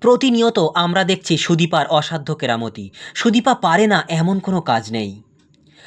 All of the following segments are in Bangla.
প্রতিনিয়ত আমরা দেখছি সুদীপার অসাধ্য কেরামতি। সুদীপা পারে না এমন কোনো কাজ নেই।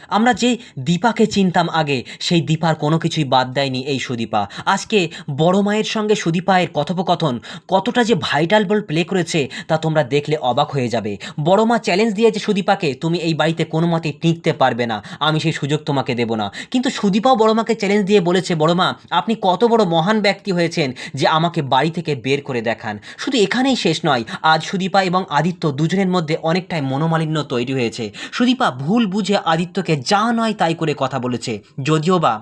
আমরা যে দীপাকে চিনতাম আগে, সেই দীপার কোনো কিছুই বাদ দেয়নি এই সুদীপা। আজকে বড় মায়ের সঙ্গে সুদীপায়ের কথোপকথন, কতটা যে ভাইটাল বল প্লে করেছে, তা তোমরা দেখলে অবাক হয়ে যাবে। বড় মা চ্যালেঞ্জ দিয়েছে সুদীপাকে, তুমি এই বাড়িতে কোনো মতেই টিকতে পারবে না, আমি সেই সুযোগ তোমাকে দেব না। কিন্তু সুদীপাও বড় মাকে চ্যালেঞ্জ দিয়ে বলেছে, বড় মা, আপনি কত বড় মহান ব্যক্তি হয়েছেন যে আমাকে বাড়ি থেকে বের করে দেখান। শুধু এখানেই শেষ নয়, আজ সুদীপা এবং আদিত্য দুজনের মধ্যে অনেকটাই মনোমালিন্য তৈরি হয়েছে। সুদীপা ভুল বুঝে আদিত্যকে যা নয় তাই করে কথা বলেছে। যদিও বা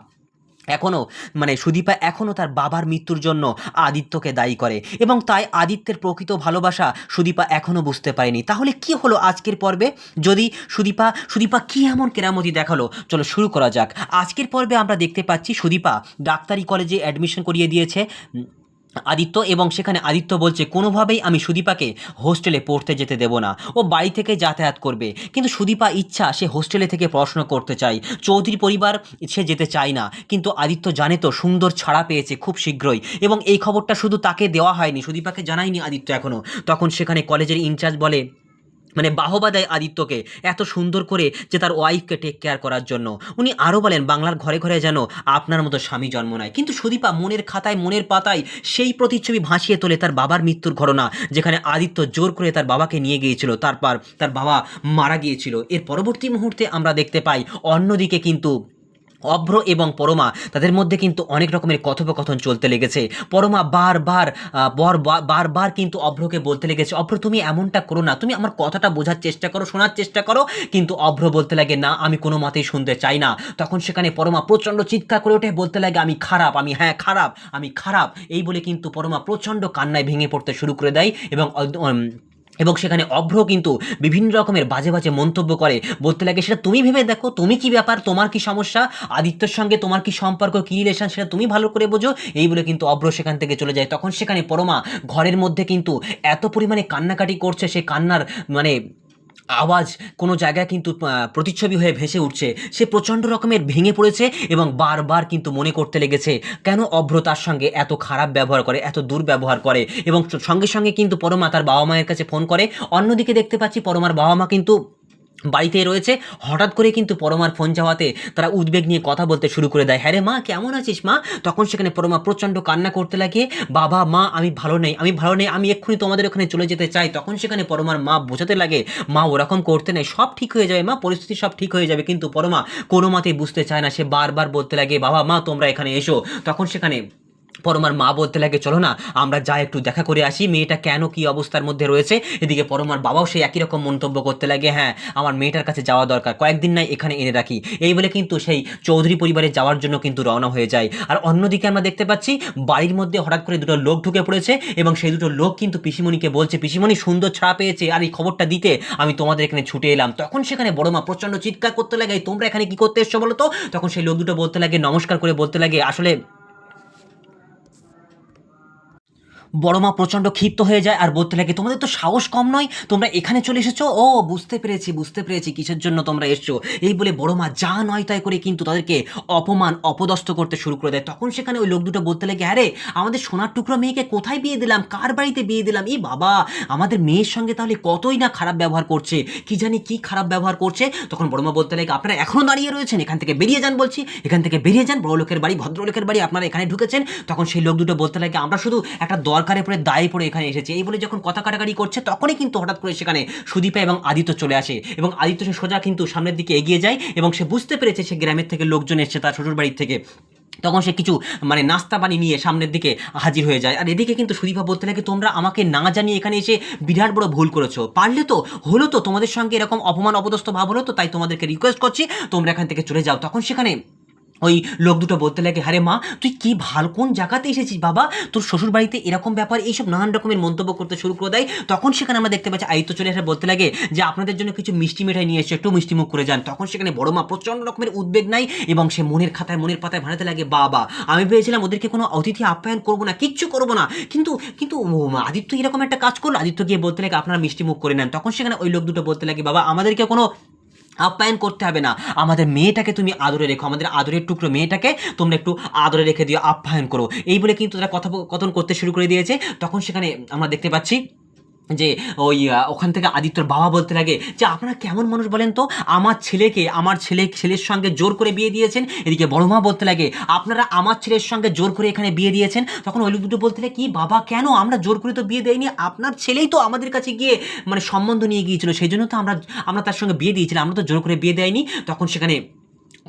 এখনও মানে সুদীপা এখনও তার বাবার মৃত্যুর জন্য আদিত্যকে দায়ী করে এবং তাই আদিত্যের প্রকৃত ভালোবাসা সুদীপা এখনও বুঝতে পারেনি। তাহলে কি হলো আজকের পর্বে? যদি সুদীপা সুদীপা কি এমন কেরামতি দেখাল? চলো শুরু করা যাক। আজকের পর্বে আমরা দেখতে পাচ্ছি সুদীপা ডাক্তারি কলেজে অ্যাডমিশন করিয়ে দিয়েছে। আদিত্য এবং সেখানে আদিত্য বলছে, কোনোভাবেই আমি সুদীপাকে হোস্টেলে পড়তে যেতে দেব না। ও বাড়ি থেকে যাতায়াত করবে। কিন্তু সুদীপা ইচ্ছা সে হোস্টেলে থেকে পড়াশোনা করতে চায়। চৌধুরী পরিবার সে যেতে চায় না। কিন্তু আদিত্য জানে তো সুন্দর ছাড়া পেয়েছে খুব শীঘ্রই। এবং এই খবরটা শুধু তাকে দেওয়া হয়নি, সুদীপাকে জানায়নি আদিত্য এখনও তখন সেখানে কলেজের ইনচার্জ বলে মানে বাহবা দেয় আদিত্যকে এত সুন্দর করে যে তার ওয়াইফকে টেক কেয়ার করার জন্য। উনি আরও বলেন, বাংলার ঘরে ঘরে যেন আপনার মতো স্বামী জন্ম নেয়। কিন্তু সুদীপা মনের খাতায়, মনের পাতায় সেই প্রতিচ্ছবি ভাসিয়ে তোলে তার বাবার মৃত্যুর ঘটনা, যেখানে আদিত্য জোর করে তার বাবাকে নিয়ে গিয়েছিল। তারপর তার বাবা মারা গিয়েছিল। এর পরবর্তী মুহূর্তে আমরা দেখতে পাই, অন্যদিকে কিন্তু অভ্র এবং পরমা, তাদের মধ্যে কিন্তু অনেক রকমের কথোপকথন চলতে লেগেছে। পরমা বারবার বর বারবার কিন্তু অভ্রকে বলতে লেগেছে, অভ্র, তুমি এমনটা করো না, তুমি আমার কথাটা বোঝার চেষ্টা করো, শোনার চেষ্টা করো। কিন্তু অভ্র বলতে লাগে, না, আমি কোনো মতেই শুনতে চাই না। তখন সেখানে পরমা প্রচণ্ড চিৎকার করে ওঠে, বলতে লাগে, আমি খারাপ, আমি হ্যাঁ খারাপ, আমি খারাপ। এই বলে কিন্তু পরমা প্রচণ্ড কান্নায় ভেঙে পড়তে শুরু করে দেয় এবং এবং সেখানে অভ্র কিন্তু বিভিন্ন রকমের বাজে বাজে মন্তব্য করে। বলতে লাগে, সেটা তুমি ভেবে দেখো, তুমি কি ব্যাপার? তোমার কি সমস্যা? আদিত্যর সঙ্গে তোমার কি সম্পর্ক? কি রিলেশন সেটা তুমি ভালো করে বোঝো। এই বলে কিন্তু অভ্র সেখান থেকে চলে যায়। তখন সেখানে পরমা ঘরের মধ্যে কিন্তু এত পরিমাণে কান্নাকাটি করছে, সে কান্নার মানে আওয়াজ কোনো জায়গায় কিন্তু প্রতিচ্ছবি হয়ে ভেসে উঠছে। সে প্রচণ্ড রকমের ভেঙে পড়েছে এবং বারবার কিন্তু মনে করতে লেগেছে, কেন অভ্র তার সঙ্গে এত খারাপ ব্যবহার করে, এত দুর্ব্যবহার করে? এবং সঙ্গে সঙ্গে কিন্তু পরমা তার বাবা মায়ের কাছে ফোন করে। অন্যদিকে দেখতে পাচ্ছি পরমার বাবা মা কিন্তু বাড়িতে রয়েছে। হঠাৎ করে কিন্তু পরমার ফোন যাওয়াতে তারা উদ্বেগ নিয়ে কথা বলতে শুরু করে দেয়। হ্যাঁ রে মা, কেমন আছিস মা? তখন সেখানে পরমা প্রচণ্ড কান্না করতে লাগে বাবা, মা, আমি ভালো নেই, আমি ভালো নেই, আমি এক্ষুনি তোমাদের ওখানে চলে যেতে চাই। তখন সেখানে পরমার মা বোঝাতে লাগে, মা, ওরকম করতে নেই, সব ঠিক হয়ে যাবে মা, পরিস্থিতি সব ঠিক হয়ে যাবে। কিন্তু পরমা কোনো মতেই বুঝতে চায় না। সে বারবার বলতে লাগে, বাবা, মা, তোমরা এখানে এসো। তখন সেখানে পরমার মা বলতে লাগে, চলো না, আমরা যা একটু দেখা করে আসি, মেয়েটা কেন কি অবস্থার মধ্যে রয়েছে? এদিকে পরমার বাবাও সেই একই রকম মন্তব্য করতে লাগে হ্যাঁ আমার মেয়েটার কাছে যাওয়া দরকার, কয়েকদিন নাই এখানে এনে রাখি। এই বলে কিন্তু সেই চৌধুরী পরিবারে যাওয়ার জন্য কিন্তু রওনা হয়ে যায়। আর অন্যদিকে আমরা দেখতে পাচ্ছি, বাড়ির মধ্যে হঠাৎ করে দুটো লোক ঢুকে পড়েছে এবং সেই দুটো লোক কিন্তু পিসিমণিকে বলছে, পিসিমণি, সুন্দর ছাড়া পেয়েছে, আর এই খবরটা দিতে আমি তোমাদের এখানে ছুটে এলাম। তখন সেখানে বড় মা প্রচণ্ড চিৎকার করতে লাগে তোমরা এখানে কি করতে এসছো বলো তো? তখন সেই লোক দুটো বলতে লাগে, নমস্কার করে বলতে লাগে, আসলে বড় মা প্রচণ্ড ক্ষিপ্ত হয়ে যায় আর বলতে লাগে, তোমাদের তো সাহস কম নয়, তোমরা এখানে চলে এসেছ? ও, বুঝতে পেরেছি বুঝতে পেরেছি, কিসের জন্য তোমরা এসছো? এই বলে বড় মা যা নয় তাই করে কিন্তু তাদেরকে অপমান, অপদস্থ করতে শুরু করে দেয়। তখন সেখানে ওই লোক দুটো বলতে লাগে, আরে, আমাদের সোনার টুকরো মেয়েকে কোথায় বিয়ে দিলাম? কার বাড়িতে বিয়ে দিলাম? এই বাবা, আমাদের মেয়ের সঙ্গে তাহলে কতই না খারাপ ব্যবহার করছে, কি জানি কি খারাপ ব্যবহার করছে? তখন বড় মা বলতে লাগে, আপনারা এখনও দাঁড়িয়ে রয়েছেন, এখান থেকে বেরিয়ে যান বলছি, এখান থেকে বেরিয়ে যান বড় লোকের বাড়ি, ভদ্রলোকের বাড়ি আপনারা এখানে ঢুকেছেন। তখন সেই লোক দুটো বলতে লাগে, আমরা শুধু একটা দরকারে পড়ে দায়ে পড়ে এখানে এসেছে। এই বলে যখন কথা কাটাকাটি করছে, তখনই কিন্তু হঠাৎ করে সেখানে সুদীপা এবং আদিত্য চলে আসে এবং আদিত্য সে সোজা কিন্তু সামনের দিকে এগিয়ে যায় এবং সে বুঝতে পেরেছে সে গ্রামের থেকে লোকজন এসছে তার শ্বশুর বাড়ির থেকে। তখন সে কিছু মানে নাস্তা পানি নিয়ে সামনের দিকে হাজির হয়ে যায়। আর এদিকে কিন্তু সুদীপা বলতে লাগে, তোমরা আমাকে না জানিয়ে এখানে এসে বিরাট বড় ভুল করেছ। পারলে তো, হলো তো তোমাদের সঙ্গে এরকম অপমান, অপদস্থ ভাব হলো তো, তাই তোমাদেরকে রিকোয়েস্ট করছি, তোমরা এখান থেকে চলে যাও। তখন সেখানে ওই লোক দুটো বলতে লাগে, আরে মা, তুই কি ভালো কোন জায়গাতে এসেছিস বাবা? তোর শ্বশুর বাড়িতে এরকম ব্যাপার, এইসব নানান রকমের মন্তব্য করতে শুরু করে দেয়। তখন সেখানে আমরা দেখতে পাচ্ছি আয়িত্য চলে এসে বলতে লাগে যে, আপনাদের জন্য কিছু মিষ্টি মিঠাই নিয়ে এসে একটু মিষ্টি মুখ করে যান। তখন সেখানে বড় মা প্রচণ্ড রকমের উদ্বেগ নাই এবং সে মনের খাতায়, মনের পাতায় ভাড়াতে লাগে, বাবা, আমি ভেবেছিলাম ওদেরকে কোনো অতিথি আপ্যায়ন করব না, কিচ্ছু করব না। কিন্তু কিন্তু আদিত্য এরকম একটা কাজ করল? আদিত্য গিয়ে বলতে লাগে, আপনারা মিষ্টি মুখ করে নেন। তখন সেখানে ওই লোক দুটো বলতে লাগে, বাবা, আমাদেরকে কোনো আপ্যায়ন করতে হবে না। আমাদের মেয়েটাকে তুমি আদরে রেখো। আমাদের আদরের টুকরো মেয়েটাকে তোমরা একটু আদরে রেখে দিও, আপ্যায়ন করো। এই বলে কিন্তু তারা কথোপকথন করতে শুরু করে দিয়েছে। তখন সেখানে আমরা দেখতে পাচ্ছি যে ওই ওখান থেকে আদিত্যর বাবা বলতে লাগে যে, আপনারা কেমন মানুষ বলেন তো? আমার ছেলেকে, আমার ছেলে, ছেলের সঙ্গে জোর করে বিয়ে দিয়েছেন। এদিকে বড় মা বলতে লাগে, আপনারা আমার ছেলের সঙ্গে জোর করে এখানে বিয়ে দিয়েছেন? তখন ওই লোক দুটো বলতে লাগে, কি বাবা, কেন? আমরা জোর করে তো বিয়ে দেয়নি। আপনার ছেলেই তো আমাদের কাছে গিয়ে মানে সম্বন্ধ নিয়ে গিয়েছিল। সেই জন্য তো আমরা আমরা তার সঙ্গে বিয়ে দিয়েছিলাম। আমরা তো জোর করে বিয়ে দেয়নি। তখন সেখানে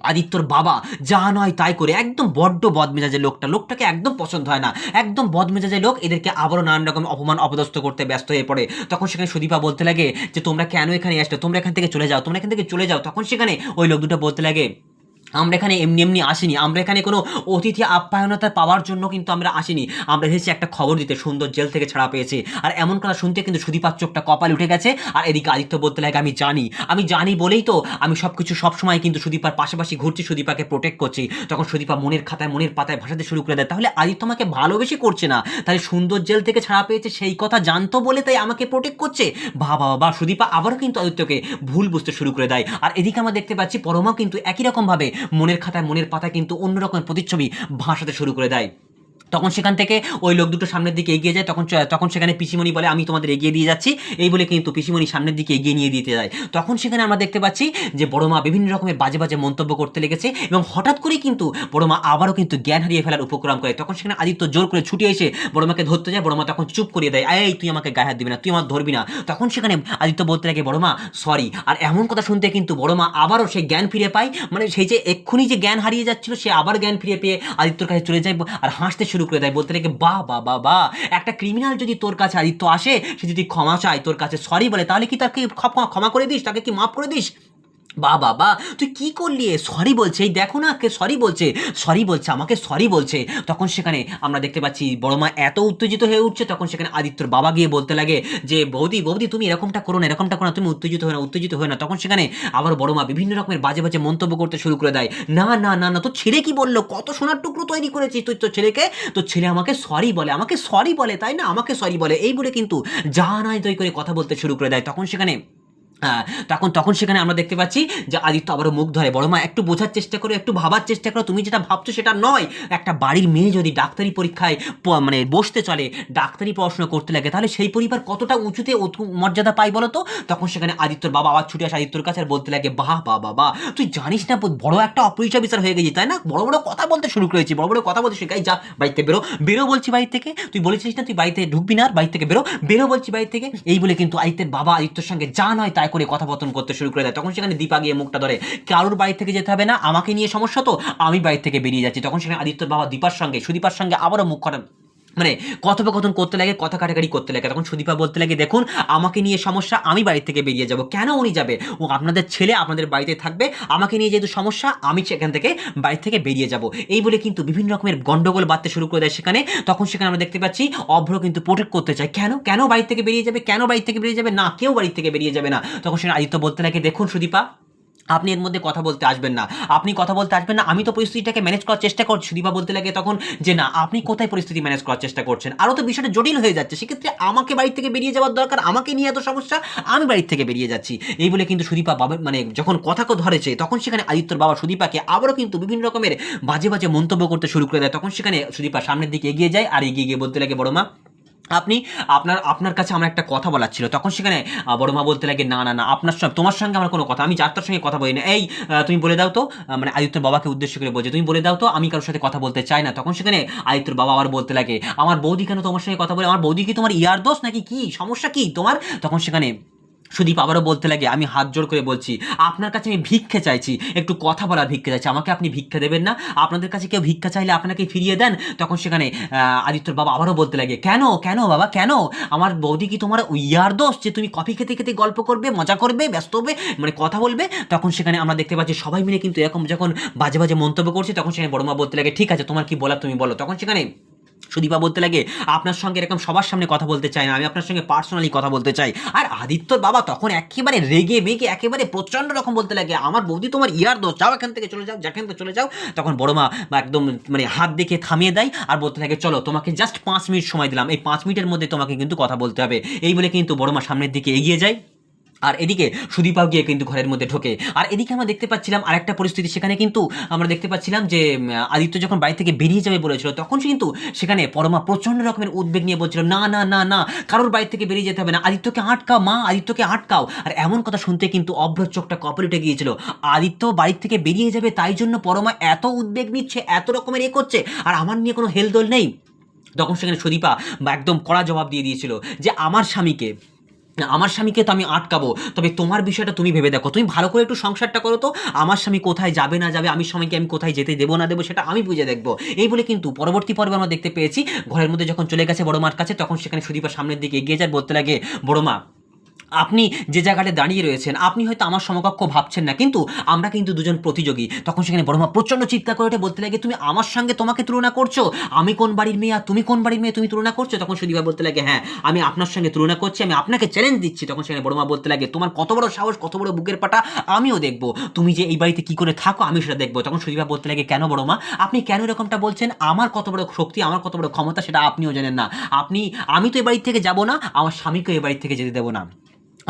আদিত্যর বাবা, যা নয় তাই করে একদম বড্ড বদমেজাজের লোকটা। লোকটাকে একদম পছন্দ হয় না। একদম বদমেজাজের লোক এদেরকে আবারও নানান রকম অপমান অপদস্ত করতে ব্যস্ত হয়ে পড়ে। তখন সেখানে সুদীপা বলতে লাগে যে, তোমরা কেন এখানে আসলে তোমরা এখান থেকে চলে যাও, তোমরা এখান থেকে চলে যাও। তখন সেখানে ওই লোক দুটো বলতে লাগে আমরা এখানে এমনি এমনি আসিনি। আমরা এখানে কোনো অতিথি আপ্যায়নতা পাওয়ার জন্য কিন্তু আমরা আসিনি। আমরা এসেছি একটা খবর দিতে, সুন্দর জেল থেকে ছাড়া পেয়েছে। আর এমন কথা শুনতে কিন্তু সুদীপার চোখটা কপাল উঠে গেছে। আর এদিকে আদিত্য বলতে লাগে আমি জানি। আমি জানি বলেই তো আমি সব কিছু সবসময় কিন্তু সুদীপার পাশাপাশি ঘুরছি, সুদীপাকে প্রোটেক্ট করছি। তখন সুদীপা মনের খাতায়, মনের পাতায় ভাসাতে শুরু করে দেয়, তাহলে আদিত্য আমাকে ভালোবেসে করছে না। তাহলে সুন্দর জেল থেকে ছাড়া পেয়েছে, সেই কথা জানতো বলে তাই আমাকে প্রোটেক্ট করছে? বা বাবা বাবা, সুদীপা আবারও কিন্তু আদিত্যকে ভুল বুঝতে শুরু করে দেয়। আর এদিকে আমরা দেখতে পাচ্ছি, পরমাও কিন্তু একই রকমভাবে মনের খাতায় মনের পাতায় কিন্তু অন্যরকম প্রতিচ্ছবি ভাসাতে শুরু করে দেয়। তখন সেখান থেকে ওই লোক দুটো সামনের দিকে এগিয়ে যায়, তখন তখন সেখানে পিসিমণি বলে, আমি তোমাদের এগিয়ে দিয়ে যাচ্ছি। এই বলে কিন্তু পিসিমণি সামনের দিকে এগিয়ে নিয়ে দিতে যায়। তখন সেখানে আমরা দেখতে পাচ্ছি যে বড় মা বিভিন্ন রকমের বাজে বাজে মন্তব্য করতে লেগেছে এবং হঠাৎ করেই কিন্তু বড় মা আবারও কিন্তু জ্ঞান হারিয়ে ফেলার উপক্রম করে। তখন সেখানে আদিত্য জোর করে ছুটে এসে বড় মাকে ধরতে যায়, বড় মা তখন চুপ করিয়ে দেয়, এই, তুই আমাকে গায়ে হাত দিবি না, তুই আমার ধরবি না। তখন সেখানে আদিত্য বলতে লাগে, বড় মা সরি আর এমন কথা শুনতে কিন্তু বড় মা আবারও সেই জ্ঞান ফিরে পায় মানে সেই যে এক্ষুনি যে জ্ঞান হারিয়ে যাচ্ছিল, সে আবার জ্ঞান ফিরে পেয়ে আদিত্যর কাছে চলে যায়, আর হাসতে শুরু করে দেয়। বলতে থাকে বা বা বা বা একটা ক্রিমিনাল যদি তোর কাছে আদিত্য আসে, সে যদি ক্ষমা চায়, তোর কাছে সরি বলে, তাহলে কি তাকে ক্ষমা করে দিস? তাকে কি মাফ করে দিস? বা বাবা তুই কি করলি? সরি বলছে, এই দেখো না কে সরি বলছে। সরি বলছে, আমাকে সরি বলছে। তখন সেখানে আমরা দেখতে পাচ্ছি, বড় মা এত উত্তেজিত হয়ে উঠছে। তখন সেখানে আদিত্যর বাবা গিয়ে বলতে লাগে যে, বৌদি বৌদি, তুমি এরকমটা করো না, এরকমটা করো না, তুমি উত্তেজিত হয়ে না উত্তেজিত হয়ে না তখন সেখানে আবার বড় মা বিভিন্ন রকমের বাজে বাজে মন্তব্য করতে শুরু করে দেয়। না না না না তো ছেলে কি বলল? কত সোনার টুকরো তৈরি করেছিস তুই তোর ছেলেকে? তোর ছেলে আমাকে সরি বলে, আমাকে সরি বলে, তাই না? আমাকে সরি বলে। এই বলে কিন্তু যা নয় তৈ করে কথা বলতে শুরু করে দেয়। তখন সেখানে তখন তখন সেখানে আমরা দেখতে পাচ্ছি যে আদিত্য আবারও মুখ ধরে, বড় মা, একটু বোঝার চেষ্টা করো, একটু ভাবার চেষ্টা করো, তুমি যেটা ভাবছ সেটা নয়। একটা বাড়ির মেয়ে যদি ডাক্তারি পরীক্ষায় মানে বসতে চলে, ডাক্তারি পড়াশোনা করতে লাগে, তাহলে সেই পরিবার কতটা উঁচুতে মর্যাদা পায় বলো তো? তখন সেখানে আদিত্যর বাবা আবার ছুটে আসে আদিত্যর কাছে আর বলতে লাগে, বাহ বাহ বাবা তুই জানিস না বড় একটা অপরিচয় বিচার হয়ে গেছি, তাই না? বড় বড় কথা বলতে শুরু করেছি, বড় বড় কথা বলতে শেখাই যা, বাড়িতে বেরো। বেরো, বলছি বাড়ি থেকে, তুই বলেছিস না, তুই বাড়িতে ঢুকবি না, আর বাড়ি থেকে বেরো। বেরো, বলছি বাড়ি থেকে, এই বলে কিন্তু আদিত্যের বাবা আদিত্যর সঙ্গে যা নয় তাই করে কথাপতন করতে শুরু করে দেয়। তখন সেখানে দীপা গিয়ে মুখটা ধরে, কারোর বাড়ি থেকে যেতে হবে না? আমাকে নিয়ে সমস্যা তো? আমি বাড়ি থেকে বেরিয়ে যাচ্ছি। তখন সেখানে আদিত্যর বাবা দীপার সঙ্গে, সুদীপার সঙ্গে আবারও মুখ করেন মানে কথোপকথন করতে লাগে, কথা কাটাকাটি করতে লাগে। তখন সুদীপা বলতে লাগে, দেখুন, আমাকে নিয়ে সমস্যা, আমি বাড়ি থেকে বেরিয়ে যাব। কেন উনি যাবে? ও আপনাদের ছেলে আপনাদের বাড়িতে থাকবে। আমাকে নিয়ে যেহেতু সমস্যা, আমি সেখান থেকে বাড়ি থেকে বেরিয়ে যাব। এই বলে কিন্তু বিভিন্ন রকমের গন্ডগোল বাড়তে শুরু করে দেয় সেখানে। তখন সেখানে আমরা দেখতে পাচ্ছি, অভ্র কিন্তু প্রোটেক্ট করতে চায়। কেন? কেন বাড়ি থেকে বেরিয়ে যাবে? কেন বাড়ি থেকে বেরিয়ে যাবে? না, কেউ বাড়ি থেকে বেরিয়ে যাবে না। তখন সেখানে আদিত্য বলতে লাগে, দেখুন সুদীপা আপনি এর মধ্যে কথা বলতে আসবেন না। আপনি কথা বলতে আসবেন না, আমি তো পরিস্থিতিটাকে ম্যানেজ করার চেষ্টা করছি। সুদীপা বলতে লাগে তখন যে, না, আপনি কোথায় পরিস্থিতি ম্যানেজ করার চেষ্টা করছেন? আরও তো বিষয়টা জটিল হয়ে যাচ্ছে। সেক্ষেত্রে আমাকে বাড়ি থেকে বেরিয়ে যাওয়ার দরকার, আমাকে নিয়ে এত সমস্যা, আমি বাড়ি থেকে বেরিয়ে যাচ্ছি। এই বলে কিন্তু সুদীপা বাবা মানে যখন কথাকে ধরেছে, তখন সেখানে আদিত্যর বাবা সুদীপাকে আবারও কিন্তু বিভিন্ন রকমের বাজে বাজে মন্তব্য করতে শুরু করে দেয়। তখন সেখানে সুদীপা সামনের দিকে এগিয়ে যায় আর এগিয়ে গিয়ে বলতে লাগে বড় মা আপনি, আপনার আপনার কাছে আমার একটা কথা বলার ছিল। তখন সেখানে বড় মা বলতে লাগে, না না না, আপনার সঙ্গে, তোমার সঙ্গে আমার কোনো কথা, আমি যাত্রার তার সঙ্গে কথা বলি না এই তুমি বলে দাও তো মানে আদিত্যর বাবাকে উদ্দেশ্য করে বলছে। তুমি বলে দাও তো, আমি কারোর সাথে কথা বলতে চাই না। তখন সেখানে আদিত্যর বাবা আবার বলতে লাগে, আমার বৌদি কেন তোমার সঙ্গে কথা বলে, আমার বৌদি কি তোমার ইয়ার দোষ নাকি কি? সমস্যা কি তোমার? তখন সেখানে সুদীপ আবারও বলতে লাগে, আমি হাত জোর করে বলছি, আপনার কাছে আমি ভিক্ষে চাইছি, একটু কথা বলার ভিক্ষে চাইছি, আমাকে আপনি ভিক্ষা দেবেন না, আপনাদের কাছে কেউ ভিক্ষা চাইলে আপনাকে ফিরিয়ে দেন, তখন সেখানে আদিত্যর বাবা আবারও বলতে লাগে, কেন কেন বাবা, কেন? আমার বৌদি কি তোমার ইয়ার দোষ যে তুমি কফি খেতে খেতে গল্প করবে, মজা করবে, ব্যস্ত হবে মানে কথা বলবে? তখন সেখানে আমরা দেখতে পাচ্ছি সবাই মিলে কিন্তু এরকম যখন বাজে বাজে মন্তব্য করছে, তখন সেখানে বড়মা বলতে লাগে, ঠিক আছে, তোমার কি বলার তুমি বলো। তখন সেখানে সুদীপা বলতে লাগে, আপনার সঙ্গে এরকম সবার সামনে কথা বলতে চাই না, আমি আপনার সঙ্গে পার্সোনালি কথা বলতে চাই। আর আদিত্যর বাবা তখন একেবারে রেগে মেগে, একেবারে প্রচণ্ড রকম বলতে লাগে, আমার বৌদি তোমার ইয়ার দোষ, যাও এখান থেকে চলে যাও, যেখান থেকে চলে যাও। তখন বড় মা একদম মানে হাত দেখে থামিয়ে দেয় আর বলতে থাকে, চলো, তোমাকে জাস্ট পাঁচ মিনিট সময় দিলাম, এই পাঁচ মিনিটের মধ্যে তোমাকে কিন্তু কথা বলতে হবে। এই বলে কিন্তু বড় মা সামনের দিকে এগিয়ে যায়। আর এদিকে সুদীপাও গিয়ে কিন্তু ঘরের মধ্যে ঢোকে। আর এদিকে আমরা দেখতে পাচ্ছিলাম আরেকটা পরিস্থিতি, সেখানে কিন্তু আমরা দেখতে পাচ্ছিলাম যে আদিত্য যখন বাড়ি থেকে বেরিয়ে যাবে বলেছিল, তখন কিন্তু সেখানে পরমা প্রচণ্ড রকমের উদ্বেগ নিয়ে বলছিল, না না না না, কারোর বাড়ি থেকে বেরিয়ে যেতে হবে না। আদিত্যকে আটকাও, মা, আদিত্যকে আটকাও। আর এমন কথা শুনতে কিন্তু অভ্র চোখটা কপালিটে গিয়েছিল। আদিত্য বাড়ি থেকে বেরিয়ে যাবে, তাই জন্য পরমা এত উদ্বেগ নিচ্ছে, এত রকমের এ করছে, আর আমার নিয়ে কোনো হেলদোল নেই। তখন সেখানে সুদীপা একদম কড়া জবাব দিয়ে দিয়েছিল যে, আমার স্বামীকে আমার স্বামীকে তো আমি আটকাবো। তবে তোমার বিষয়টা তুমি ভেবে দেখো। তুমি ভালো করে একটু সংসারটা করো তো। আমার স্বামী কোথায় যাবে না যাবে, আমি স্বামীকে আমি কোথায় যেতে দেবো না দেবো সেটা আমি বুঝে দেখব। এই বলে কিন্তু পরবর্তী পর্বে আমরা দেখতে পেয়েছি, ঘরের মধ্যে যখন চলে গেছে বড় মার কাছে, তখন সেখানে সুদীপা সামনের দিকে এগিয়ে যায়, বলতে লাগে, বড় মা আপনি যে জায়গাটা দাঁড়িয়ে রয়েছেন, আপনি হয়তো আমার সমকক্ষ ভাবছেন না, কিন্তু আমরা কিন্তু দুজন প্রতিযোগী। তখন সেখানে বড়মা প্রচণ্ড চিৎকার করে ওঠে, বলতে লাগে, তুমি আমার সঙ্গে তোমাকে তুলনা করছ? আমি কোন বাড়ির মেয়ে আর তুমি কোন বাড়ির মেয়ে তুমি তুলনা করছ? তখন সুদীপা বলতে লাগে হ্যাঁ আমি আপনার সঙ্গে তুলনা করছি, আমি আপনাকে চ্যালেঞ্জ দিচ্ছি। তখন সেখানে বড়মা বলতে লাগে, তোমার কত বড় সাহস, কত বড় বুকের পাটা, আমিও দেখব। তুমি যে এই বাড়িতে কি করে থাকো আমি সেটা দেখব। তখন সুদীপা বলতে লাগে, কেন বড়মা, আপনি কেন এরকমটা বলছেন? আমার কত বড় শক্তি, আমার কত বড় ক্ষমতা, সেটা আপনিও জানেন না। আপনি, আমি তো এ বাড়ি থেকে যাব না, আমার স্বামীকেও এ বাড়ি থেকে যেতে দেবো না।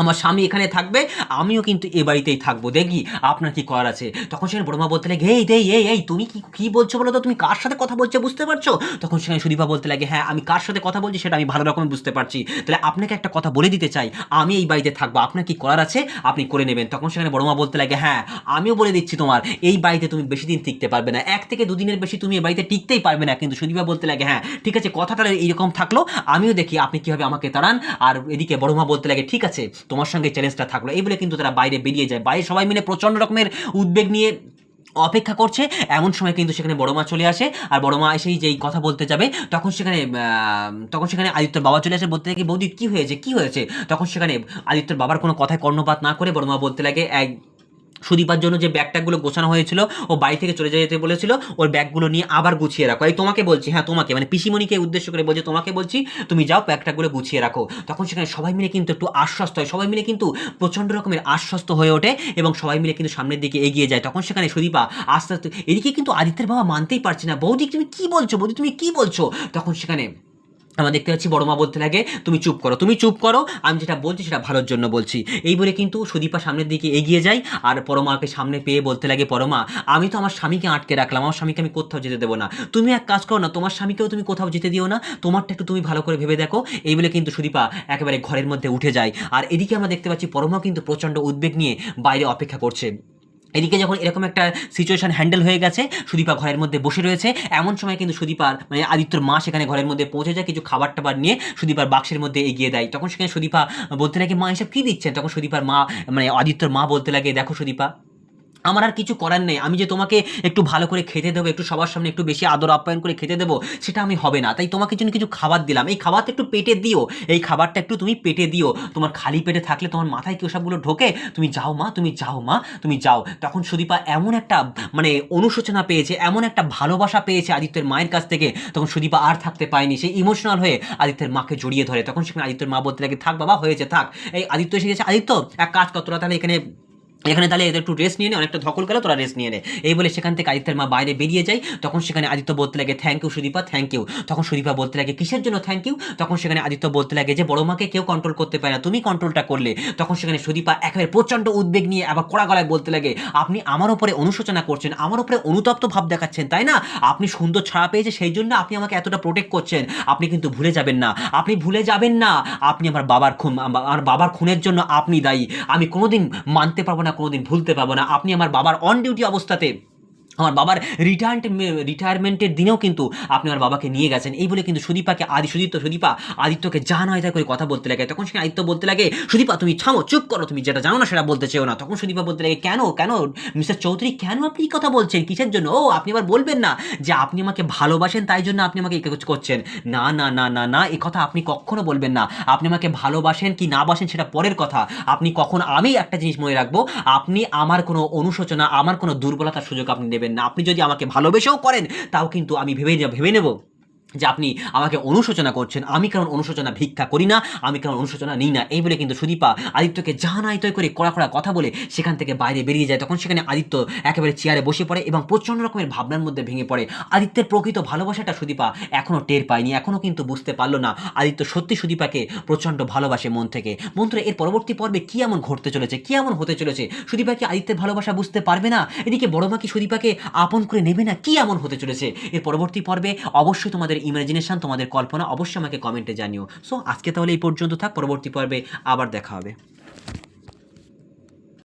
আমার স্বামী এখানে থাকবে, আমিও কিন্তু এ বাড়িতেই থাকব। দেখি আপনার কি করার আছে। তখন সেখানে বড়মা বলতে লাগে, এই এই এই এই, তুমি কি কি বলছো বলো তো? তুমি কার সাথে কথা বলছো বুঝতে পারছ? তখন সেখানে সুদীপা বলতে লাগে হ্যাঁ আমি কার সাথে কথা বলছি সেটা আমি ভালো রকম বুঝতে পারছি। তাহলে আপনাকে একটা কথা বলে দিতে চাই। আমি এই বাড়িতে থাকব। আপনার কি করার আছে? আপনি করে নেবেন। তখন সেখানে বড়মা বলতে লাগে হ্যাঁ আমিও বলে দিচ্ছি তোমার, এই বাড়িতে তুমি বেশি দিন টিকতে পারবে না। এক থেকে দুদিনের বেশি তুমি এই বাড়িতে টিকতেই পারবে না। কিন্তু সুদীপা বলতে লাগে হ্যাঁ ঠিক আছে, কথাটা এইরকম থাকল। আমিও দেখি আপনি কীভাবে আমাকে তাড়ান। আর এদিকে বড়মা বলতে লাগে, ঠিক আছে তোমার সঙ্গে চ্যালেঞ্জটা থাকল। এই বলে কিন্তু তারা বাইরে বেরিয়ে যায়। বাইরে সবাই মিলে প্রচণ্ড রকমের উদ্বেগ নিয়ে অপেক্ষা করছে। এমন সময় কিন্তু সেখানে বড় মা চলে আসে। আর বড় মা এসেই যেই কথা বলতে যাবে, তখন সেখানে তখন সেখানে আদিত্যর বাবা চলে আসে। বলতে থাকে, বৌদি, কী হয়েছে? কী হয়েছে? তখন সেখানে আদিত্যর বাবার কোনো কথায় কর্ণপাত না করে বড় মা বলতে লাগে, এক সুদীপার জন্য যে ব্যাগ ট্যাগগুলো গোছানো হয়েছিল, ও বাড়ি থেকে চলে যেতে বলেছিল, ওর ব্যাগগুলো নিয়ে আবার গুছিয়ে রাখো। এই তোমাকে বলছি হ্যাঁ তোমাকে মানে পিসিমণিকে উদ্দেশ্য করে বলছে, তোমাকে বলছি, তুমি যাও ব্যাগ ট্যাগগুলো গুছিয়ে রাখো। তখন সেখানে সবাই মিলে কিন্তু একটু আশ্বস্ত হয়, সবাই মিলে কিন্তু প্রচণ্ড রকমের আশ্বস্ত হয়ে ওঠে এবং সবাই মিলে কিন্তু সামনের দিকে এগিয়ে যায়। তখন সেখানে সুদীপা আস্তে আস্তে, এদিকে কিন্তু আদিত্যের বাবা মানতেই পারছে না, বৌদি, তুমি কি বলছো? বৌদি, তুমি কি বলছো? তখন সেখানে আমরা দেখতে পাচ্ছি, বড় মা বলতে লাগে, তুমি চুপ করো, তুমি চুপ করো, আমি যেটা বলছি সেটা ভালোর জন্য বলছি। এই বলে কিন্তু সুদীপা সামনের দিকে এগিয়ে যায়, আর পরমাকে সামনে পেয়ে বলতে লাগে, পরমা, আমি তো আমার স্বামীকে আটকে রাখলাম, আমার স্বামীকে আমি কোথাও যেতে দেবো না। তুমি এক কাজ করো না, তোমার স্বামীকেও তুমি কোথাও যেতে দিও না, তোমারটা একটু তুমি ভালো করে ভেবে দেখো। এই বলে কিন্তু সুদীপা একেবারে ঘরের মধ্যে উঠে যায়। আর এদিকে আমরা দেখতে পাচ্ছি পরমা কিন্তু প্রচণ্ড উদ্বেগ নিয়ে বাইরে অপেক্ষা করছে। এদিকে যখন এরকম একটা সিচুয়েশন হ্যান্ডেল হয়ে গেছে, সুদীপা ঘরের মধ্যে বসে রয়েছে। এমন সময় কিন্তু সুদীপার মানে আদিত্যর মা সেখানে ঘরের মধ্যে পৌঁছে যায়, কিছু খাবার টাবার নিয়ে সুদীপার বাক্সের মধ্যে এগিয়ে দেয়। তখন সেখানে সুদীপা বলতে লাগে, মা, এসব কী দিচ্ছেন? তখন সুদীপার মা মানে আদিত্যর মা বলতে লাগে, দেখো সুদীপা আমার আর কিছু করার নেই। আমি যে তোমাকে একটু ভালো করে খেতে দেবো, একটু সবার সামনে একটু বেশি আদর আপ্যায়ন করে খেতে দেবো, সেটা আমি হবে না। তাই তোমাকে জন্য কিছু খাবার দিলাম। এই খাবারটা একটু পেটে দিও। এই খাবারটা একটু তুমি পেটে দিও। তোমার খালি পেটে থাকলে তোমার মাথায় কি ওসবগুলো ঢোকে? তুমি যাও মা, তুমি যাও মা, তুমি যাও। তখন সুদীপা এমন একটা মানে অনুশোচনা পেয়েছে, এমন একটা ভালোবাসা পেয়েছে আদিত্যের মায়ের কাছ থেকে। তখন সুদীপা আর থাকতে পায়নি সে ইমোশনাল হয়ে আদিত্যের মাকে জড়িয়ে ধরে। তখন সেখানে আদিত্যের মা বলতে লাগে থাক বাবা, হয়েছে, থাক। এই আদিত্য এসে গেছে, আদিত্য, এক কাজ কর, তোরা তাহলে এখানে এখানে তাহলে এদের একটু রেস্ট নিয়ে নে, অনেকটা ধকল গেল, তোরা রেস্ট নিয়ে নে। এই বলে সেখান থেকে আদিত্যের মা বাইরে বেরিয়ে যায়। তখন সেখানে আদিত্য বলতে লাগে thank you Sudipa thank you তখন সুদীপা বলতে লাগে, কিসের জন্য থ্যাংক ইউ তখন সেখানে আদিত্য বলতে লাগে যে, বড় মাকে কেউ কন্ট্রোল করতে পারে না, তুমি কন্ট্রোলটা করলে। তখন সেখানে সুদীপা একেবারে প্রচণ্ড উদ্বেগ নিয়ে আবার কড়া গলায় বলতে লাগে, আপনি আমার উপরে অনুশোচনা করছেন, আমার উপরে অনুতপ্ত ভাব দেখাচ্ছেন, তাই না? আপনি সুন্দর ছাড়া পেয়েছে, সেই জন্য আপনি আমাকে এতটা প্রোটেক্ট করছেন। আপনি কিন্তু ভুলে যাবেন না, আপনি ভুলে যাবেন না। আপনি আমার বাবার খুন, আমার বাবার খুনের জন্য আপনি দায়ী। আমি কোনোদিন মানতে পারব না কোনোদিন ভুলতে পারব না। আপনি আমার বাবার অন ডিউটি অবস্থাতে আমার বাবার রিটায়ার্ড রিটায়ারমেন্টের দিনেও কিন্তু আপনি আমার বাবাকে নিয়ে গেছেন। এই বলে কিন্তু সুদীপাকে আদি সুদীপ্ত সুদীপা আদিত্যকে যা নয় তাই করে কথা বলতে লাগে। তখন সেখানে আদিত্য বলতে লাগে, সুদীপা, তুমি থামো, চুপ করো, তুমি যেটা জানো না সেটা বলতে চেও না। তখন সুদীপা বলতে লাগে, কেন কেন, মিস্টার চৌধুরী, কেন আপনি কথা বলছেন? কিসের জন্য? ও, আপনি আবার বলবেন না যে আপনি আমাকে ভালোবাসেন, তাই জন্য আপনি আমাকে করছেন। না না না না না এই কথা আপনি কখনো বলবেন না। আপনি আমাকে ভালোবাসেন কি না বাসেন সেটা পরের কথা। আপনি কখন আমি একটা জিনিস মনে রাখব, আপনি আমার কোনো অনুশোচনা, আমার কোনো দুর্বলতার সুযোগ আপনি নেবেন না। আপনি যদি আমাকে ভালোবেসেও করেন তাও কিন্তু আমি ভেবে ভেবে নেব। যে আপনি আমাকে অনুশোচনা করছেন, আমি কারণ অনুশোচনা ভিক্ষা করি না, আমি কারণ অনুশোচনা নিই না। এই বলে কিন্তু সুদীপা আদিত্যকে জানাইতই করে কড়া কড়া কথা বলে সেখান থেকে বাইরে বেরিয়ে যায়। তখন সেখানে আদিত্য একেবারে চেয়ারে বসে পড়ে এবং প্রচণ্ড রকমের ভাবনার মধ্যে ভেঙে পড়ে। আদিত্যের প্রকৃত ভালোবাসাটা সুদীপা এখনও টের পায়নি এখনও কিন্তু বুঝতে পারল না। আদিত্য সত্যি সুদীপাকে প্রচণ্ড ভালোবাসে মন থেকে। বন্ধুরা, এর পরবর্তী পর্বে কি এমন ঘটতে চলেছে, কি এমন হতে চলেছে? সুদীপা কি আদিত্যের ভালোবাসা বুঝতে পারবে না? এদিকে বড় কি সুদীপাকে আপন করে নেবে না? কি এমন হতে চলেছে? এর পরবর্তী পর্বে অবশ্যই তোমাদের ইমাজিনেশন তোমাদের কল্পনা অবশ্যই আমাকে কমেন্টে জানিও। সো আজকে তাহলে এই পর্যন্ত থাক, পরবর্তী পর্বে আবার দেখা হবে।